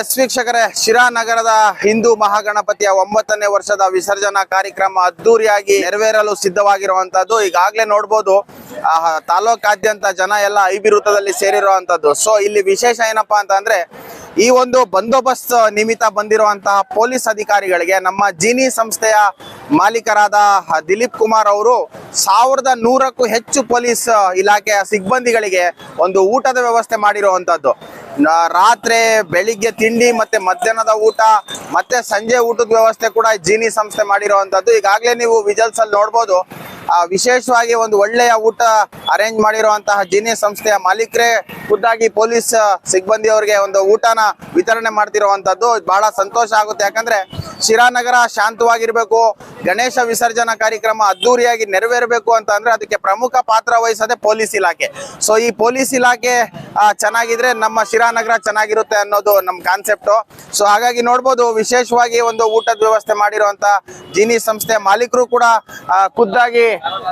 S ವೀಕ್ಷಕರೇ, ಶಿರಾನಗರದ ಹಿಂದೂ ಮಹಾಗಣಪತಿಯ ಒಂಬತ್ತನೇ ವರ್ಷದ ವಿಸರ್ಜನಾ ಕಾರ್ಯಕ್ರಮ ಅದ್ದೂರಿಯಾಗಿ ನೆರವೇರಲು ಸಿದ್ಧವಾಗಿರುವಂತದ್ದು. ಈಗಾಗಲೇ ನೋಡ್ಬೋದು ತಾಲೂಕಾದ್ಯಂತ ಜನ ಎಲ್ಲ ಐಬಿವೃತ್ತದಲ್ಲಿ ಸೇರಿರುವಂತದ್ದು. ಸೊ ಇಲ್ಲಿ ವಿಶೇಷ ಏನಪ್ಪಾ ಅಂತ ಅಂದ್ರೆ ಈ ಒಂದು ಬಂದೋಬಸ್ತ್ ನಿಮಿತ್ತ ಬಂದಿರುವಂತಹ ಪೊಲೀಸ್ ಅಧಿಕಾರಿಗಳಿಗೆ ನಮ್ಮ ಜೀನಿ ಸಂಸ್ಥೆಯ ಮಾಲೀಕರಾದ ದಿಲೀಪ್ ಕುಮಾರ್ ಅವರು ಸಾವಿರದ ನೂರಕ್ಕೂ ಹೆಚ್ಚು ಪೊಲೀಸ್ ಇಲಾಖೆಯ ಸಿಬ್ಬಂದಿಗಳಿಗೆ ಒಂದು ಊಟದ ವ್ಯವಸ್ಥೆ ಮಾಡಿರುವಂತದ್ದು. ರಾತ್ರಿ, ಬೆಳಿಗ್ಗೆ ತಿಂಡಿ ಮತ್ತೆ ಮಧ್ಯಾಹ್ನದ ಊಟ ಮತ್ತೆ ಸಂಜೆ ಊಟದ ವ್ಯವಸ್ಥೆ ಕೂಡ ಜೀನಿ ಸಂಸ್ಥೆ ಮಾಡಿರುವಂತದ್ದು. ಈಗಾಗಲೇ ನೀವು ವಿಜಲ್ಸ್ ಅಲ್ಲಿ ನೋಡ್ಬೋದು ವಿಶೇಷವಾಗಿ ಒಂದು ಒಳ್ಳೆಯ ಊಟ ಅರೇಂಜ್ ಮಾಡಿರುವಂತಹ ಜೀನಿ ಸಂಸ್ಥೆಯ ಮಾಲೀಕರೇ, ಖುದ್ದಾಗಿ ಪೊಲೀಸ್ ಸಿಬ್ಬಂದಿಯವರಿಗೆ ಒಂದು ಊಟನ ವಿತರಣೆ ಮಾಡ್ತಿರುವಂತದ್ದು ಬಹಳ ಸಂತೋಷ ಆಗುತ್ತೆ. ಯಾಕಂದ್ರೆ ಶಿರಾನಗರ ಶಾಂತವಾಗಿರ್ಬೇಕು, ಗಣೇಶ ವಿಸರ್ಜನಾ ಕಾರ್ಯಕ್ರಮ ಅದ್ದೂರಿಯಾಗಿ ನೆರವೇರಬೇಕು ಅಂತ ಅದಕ್ಕೆ ಪ್ರಮುಖ ಪಾತ್ರ ವಹಿಸದೆ ಪೊಲೀಸ್ ಇಲಾಖೆ. ಸೊ ಈ ಪೊಲೀಸ್ ಇಲಾಖೆ ಚೆನ್ನಾಗಿದ್ರೆ ನಮ್ಮ ಶಿರಾನಗರ ಚೆನ್ನಾಗಿರುತ್ತೆ ಅನ್ನೋದು ನಮ್ಮ ಕಾನ್ಸೆಪ್ಟು ಸೊ ಹಾಗಾಗಿ ನೋಡ್ಬೋದು, ವಿಶೇಷವಾಗಿ ಒಂದು ಊಟದ ವ್ಯವಸ್ಥೆ ಮಾಡಿರುವಂತ ಜೀನಿ ಸಂಸ್ಥೆ ಮಾಲೀಕರು ಕೂಡ ಖುದ್ದಾಗಿ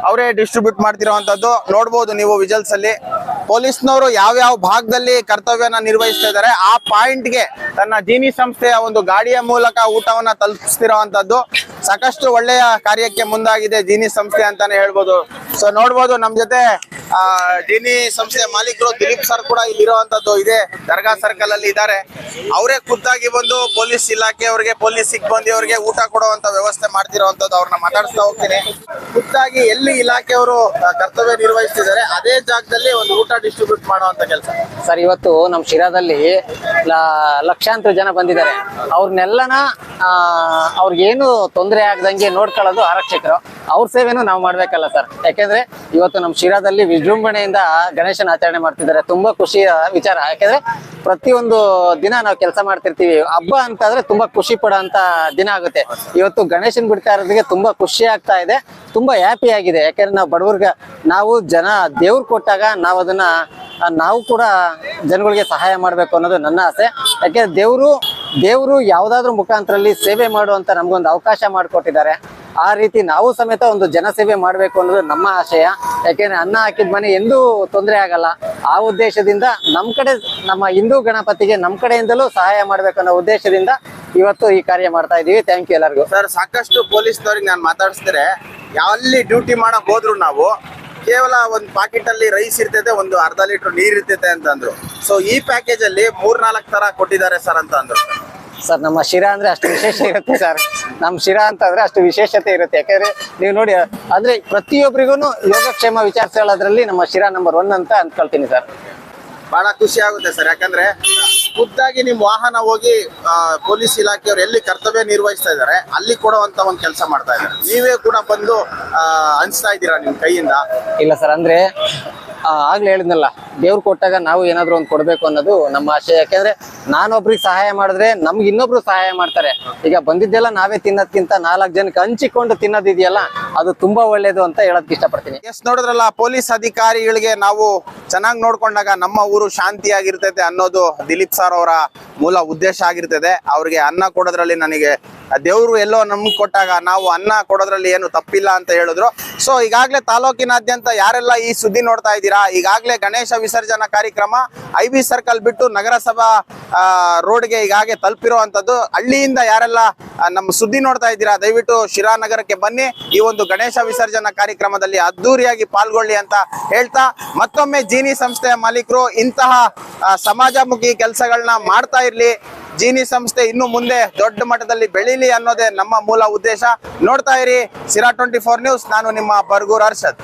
ಅವರೇ ಡಿಸ್ಟ್ರಿಬ್ಯೂಟ್ ಮಾಡ್ತಿರುವಂತದ್ದು. ನೋಡ್ಬೋದು ನೀವು ವಿಜಲ್ಸ್ ಅಲ್ಲಿ. ಪೊಲೀಸ್ನವರು ಯಾವ್ಯಾವ ಭಾಗದಲ್ಲಿ ಕರ್ತವ್ಯನ ನಿರ್ವಹಿಸ್ತಾ ಇದ್ದಾರೆ, ಆ ಪಾಯಿಂಟ್ಗೆ ತನ್ನ ಜೀನಿ ಸಂಸ್ಥೆಯ ಒಂದು ಗಾಡಿಯ ಮೂಲಕ ಊಟವನ್ನ ತಲುಪಿಸ್ತಿರುವಂತದ್ದು ಸಾಕಷ್ಟು ಒಳ್ಳೆಯ ಕಾರ್ಯಕ್ಕೆ ಮುಂದಾಗಿದೆ ಜೀನಿ ಸಂಸ್ಥೆ ಅಂತಾನೆ ಹೇಳ್ಬೋದು. ಸೊ ನೋಡ್ಬೋದು ನಮ್ ಜೊತೆ ಆ, ಡಿನಿ ಸಂಸ್ಥೆ ಮಾಲೀಕರು ದಿಲೀಪ್ ಸರ್ ಕೂಡ ಇಲ್ಲಿರುವಂತದ್ದು ಇದೆ. ದರ್ಗಾ ಸರ್ಕಲ್ ಅಲ್ಲಿ ಇದ್ದಾರೆ. ಅವರೇ ಖುದ್ದಾಗಿ ಬಂದು ಪೊಲೀಸ್ ಇಲಾಖೆ ಅವರಿಗೆ, ಪೊಲೀಸ್ ಸಿಬ್ಬಂದಿಯವರಿಗೆ ಊಟ ಕೊಡುವಂತ ವ್ಯವಸ್ಥೆ ಮಾಡ್ತಿರುವಂತದ್ದು ಅವ್ರನ್ನ ಮಾತಾಡಿಸ್ತಾ ಹೋಗ್ತೀನಿ. ಖುದ್ದಾಗಿ ಎಲ್ಲಿ ಇಲಾಖೆಯವರು ಕರ್ತವ್ಯ ನಿರ್ವಹಿಸ್ತಿದ್ದಾರೆ, ಅದೇ ಜಾಗದಲ್ಲಿ ಒಂದು ಊಟ ಡಿಸ್ಟ್ರಿಬ್ಯೂಟ್ ಮಾಡುವಂತ ಕೆಲಸ. ಸರ್, ಇವತ್ತು ನಮ್ಮ ಶಿರಾದಲ್ಲಿ ಲಕ್ಷಾಂತರ ಜನ ಬಂದಿದ್ದಾರೆ. ಅವ್ರನ್ನೆಲ್ಲನ ಅವ್ರಿಗೇನು ತೊಂದರೆ ಆಗದಂಗೆ ನೋಡ್ಕೊಳ್ಳೋದು ಆರಕ್ಷಕರು. ಅವ್ರ ಸೇವೆನೂ ನಾವು ಮಾಡ್ಬೇಕಲ್ಲ ಸರ್. ಯಾಕೆಂದ್ರೆ ಇವತ್ತು ನಮ್ಮ ಶಿರಾದಲ್ಲಿ ವಿಜೃಂಭಣೆಯಿಂದ ಗಣೇಶನ ಆಚರಣೆ ಮಾಡ್ತಿದ್ದಾರೆ. ತುಂಬಾ ಖುಷಿಯ ವಿಚಾರ. ಯಾಕೆಂದ್ರೆ ಪ್ರತಿಯೊಂದು ದಿನ ನಾವು ಕೆಲಸ ಮಾಡ್ತಿರ್ತೀವಿ. ಹಬ್ಬ ಅಂತಂದ್ರೆ ತುಂಬಾ ಖುಷಿ ಪಡೋಂತ ದಿನ ಆಗುತ್ತೆ. ಇವತ್ತು ಗಣೇಶನ್ ಬಿಡ್ತಾ ಇರೋದಕ್ಕೆ ತುಂಬಾ ಖುಷಿ ಆಗ್ತಾ ಇದೆ. ತುಂಬಾ ಹ್ಯಾಪಿ ಆಗಿದೆ. ಯಾಕೆಂದ್ರೆ ನಾವು ಬಡವರ್ಗ, ನಾವು ಜನ ದೇವ್ರು ಕೊಟ್ಟಾಗ ನಾವು ಅದನ್ನ, ನಾವು ಕೂಡ ಜನಗಳಿಗೆ ಸಹಾಯ ಮಾಡಬೇಕು ಅನ್ನೋದು ನನ್ನ ಆಸೆ. ಯಾಕೆಂದ್ರೆ ದೇವರು ದೇವರು ಯಾವುದಾದ್ರೂ ಮುಖಾಂತರಲ್ಲಿ ಸೇವೆ ಮಾಡುವಂತ ನಮ್ಗೊಂದು ಅವಕಾಶ ಮಾಡಿಕೊಟ್ಟಿದ್ದಾರೆ. ಆ ರೀತಿ ನಾವು ಸಮೇತ ಒಂದು ಜನಸೇವೆ ಮಾಡಬೇಕು ಅನ್ನೋದು ನಮ್ಮ ಆಶಯ. ಯಾಕೆಂದ್ರೆ ಅನ್ನ ಹಾಕಿದ ಮನೆ ಎಂದೂ ತೊಂದರೆ ಆಗಲ್ಲ. ಆ ಉದ್ದೇಶದಿಂದ ನಮ್ಮ ಕಡೆ ನಮ್ಮ ಹಿಂದೂ ಗಣಪತಿಗೆ ನಮ್ಮ ಕಡೆಯಿಂದಲೂ ಸಹಾಯ ಮಾಡಬೇಕು ಅನ್ನೋ ಉದ್ದೇಶದಿಂದ ಇವತ್ತು ಈ ಕಾರ್ಯ ಮಾಡ್ತಾ ಇದೀವಿ ಥ್ಯಾಂಕ್ ಯು ಎಲ್ಲರಿಗೂ. ಸರ್ ಸಾಕಷ್ಟು ಪೊಲೀಸ್ನವ್ರಿಗೆ ನಾನು ಮಾತಾಡಿಸಿದ್ರೆ ಯಾವಲ್ಲಿ ಡ್ಯೂಟಿ ಮಾಡಕ್ ಹೋದ್ರು ನಾವು ಕೇವಲ ಒಂದು ಪಾಕೆಟ್ ಅಲ್ಲಿ ರೈಸ್ ಇರ್ತೈತೆ ಒಂದು ಅರ್ಧ ಲೀಟರ್ ನೀರ್ ಇರ್ತೈತೆ ಅಂತಂದ್ರು. ಸೊ ಈ ಪ್ಯಾಕೇಜ್ ಅಲ್ಲಿ ಮೂರ್ನಾಲ್ಕು ತರ ಕೊಟ್ಟಿದ್ದಾರೆ ಸರ್ ಅಂತ ಅಂದ್ರು ಸರ್ ನಮ್ಮ ಶಿರಾ ಅಂದ್ರೆ ಅಷ್ಟು ವಿಶೇಷ ಇರುತ್ತೆ ಸರ್. ನಮ್ಮ ಶಿರಾ ಅಂತಂದ್ರೆ ಅಷ್ಟು ವಿಶೇಷತೆ ಇರುತ್ತೆ. ಯಾಕಂದ್ರೆ ನೀವು ನೋಡಿ ಅಂದ್ರೆ ಪ್ರತಿಯೊಬ್ಬರಿಗೂ ಯೋಗಕ್ಷೇಮ ವಿಚಾರಿಸೋದ್ರಲ್ಲಿ ನಮ್ಮ ಶಿರಾ ನಂಬರ್ ಒನ್ ಅಂತ ಅಂದ್ಕೊಳ್ತೀನಿ ಸರ್. ಬಹಳ ಖುಷಿ ಆಗುತ್ತೆ ಸರ್. ಯಾಕಂದ್ರೆ ಖುದ್ದಾಗಿ ನಿಮ್ ವಾಹನ ಹೋಗಿ ಪೊಲೀಸ್ ಇಲಾಖೆಯವರು ಎಲ್ಲಿ ಕರ್ತವ್ಯ ನಿರ್ವಹಿಸ್ತಾ ಇದ್ದಾರೆ ಅಲ್ಲಿ ಕೊಡುವಂತ ಒಂದು ಕೆಲಸ ಮಾಡ್ತಾ ಇದ್ದಾರೆ. ನೀವೇ ಕೂಡ ಬಂದು ಹಂಚ್ತಾ ಇದ್ದೀರಾ ನಿಮ್ ಕೈಯಿಂದ? ಇಲ್ಲ ಸರ್ ಅಂದ್ರೆ ಆಗ್ಲೇ ಹೇಳಿದ್ನಲ್ಲ, ದೇವ್ರು ಕೊಟ್ಟಾಗ ನಾವು ಏನಾದ್ರು ಒಂದು ಕೊಡ್ಬೇಕು ಅನ್ನೋದು ನಮ್ಮ ಆಶೆ ಯಾಕೆಂದ್ರೆ ನಾನೊಬ್ರಿಗೆ ಸಹಾಯ ಮಾಡಿದ್ರೆ ನಮ್ಗೆ ಇನ್ನೊಬ್ರು ಸಹಾಯ ಮಾಡ್ತಾರೆ. ಈಗ ಬಂದಿದ್ದೆಲ್ಲ ನಾವೇ ತಿನ್ನೋದ್ಕಿಂತ ನಾಲ್ಕು ಜನಕ್ಕೆ ಹಂಚಿಕೊಂಡು ತಿನ್ನೋದಿದೆಯಲ್ಲ, ಅದು ತುಂಬಾ ಒಳ್ಳೇದು ಅಂತ ಹೇಳೋದಕ್ಕೆ ಇಷ್ಟಪಡ್ತೀನಿ. ಎಸ್, ನೋಡಿದ್ರಲ್ಲ, ಪೊಲೀಸ್ ಅಧಿಕಾರಿಗಳಿಗೆ ನಾವು ಚೆನ್ನಾಗಿ ನೋಡ್ಕೊಂಡಾಗ ನಮ್ಮ ಊರು ಶಾಂತಿಯಾಗಿರ್ತೈತೆ ಅನ್ನೋದು ದಿಲೀಪ್ ಸರ್ ಅವರ ಮೂಲ ಉದ್ದೇಶ ಆಗಿರ್ತದೆ ಅವ್ರಿಗೆ ಅನ್ನ ಕೊಡೋದ್ರಲ್ಲಿ ನನಗೆ ದೇವರು ಎಲ್ಲೋ ನಮ್ಗೆ ಕೊಟ್ಟಾಗ ನಾವು ಅನ್ನ ಕೊಡೋದ್ರಲ್ಲಿ ಏನು ತಪ್ಪಿಲ್ಲ ಅಂತ ಹೇಳಿದ್ರು. ಸೊ ಈಗಾಗಲೇ ತಾಲೂಕಿನಾದ್ಯಂತ ಯಾರೆಲ್ಲ ಈ ಸುದ್ದಿ ನೋಡ್ತಾ ಇದ್ದೀರಾ, ಈಗಾಗಲೇ ಗಣೇಶ ವಿಸರ್ಜನಾ ಕಾರ್ಯಕ್ರಮ ಐ ಬಿ ಸರ್ಕಲ್ ಬಿಟ್ಟು ನಗರಸಭಾ ರೋಡ್ಗೆ ಈಗಾಗಲೇ ತಲುಪಿರುವಂಥದ್ದು ಹಳ್ಳಿಯಿಂದ ಯಾರೆಲ್ಲ ನಮ್ಮ ಸುದ್ದಿ ನೋಡ್ತಾ ಇದ್ದೀರಾ, ದಯವಿಟ್ಟು ಶಿರಾನಗರಕ್ಕೆ ಬನ್ನಿ. ಈ ಒಂದು ಗಣೇಶ ವಿಸರ್ಜನಾ ಕಾರ್ಯಕ್ರಮದಲ್ಲಿ ಅದ್ದೂರಿಯಾಗಿ ಪಾಲ್ಗೊಳ್ಳಿ ಅಂತ ಹೇಳ್ತಾ, ಮತ್ತೊಮ್ಮೆ ಜೀನಿ ಸಂಸ್ಥೆಯ ಮಾಲೀಕರು ಇಂತಹ ಸಮಾಜಮುಖಿ ಕೆಲಸಗಳನ್ನ ಮಾಡ್ತಾ ಇರ್ಲಿ. ಜೀನಿ ಸಂಸ್ಥೆ ಇನ್ನು ಮುಂದೆ ದೊಡ್ಡ ಮಟ್ಟದಲ್ಲಿ ಬೆಳೀಲಿ ಅನ್ನೋದೇ ನಮ್ಮ ಮೂಲ ಉದ್ದೇಶ. ನೋಡ್ತಾ ಇರಿ ಸಿರಾ ಟ್ವೆಂಟಿ ಫೋರ್ ನ್ಯೂಸ್. ನಾನು ನಿಮ್ಮ ಬರ್ಗೂರ್ ಅರ್ಷದ್.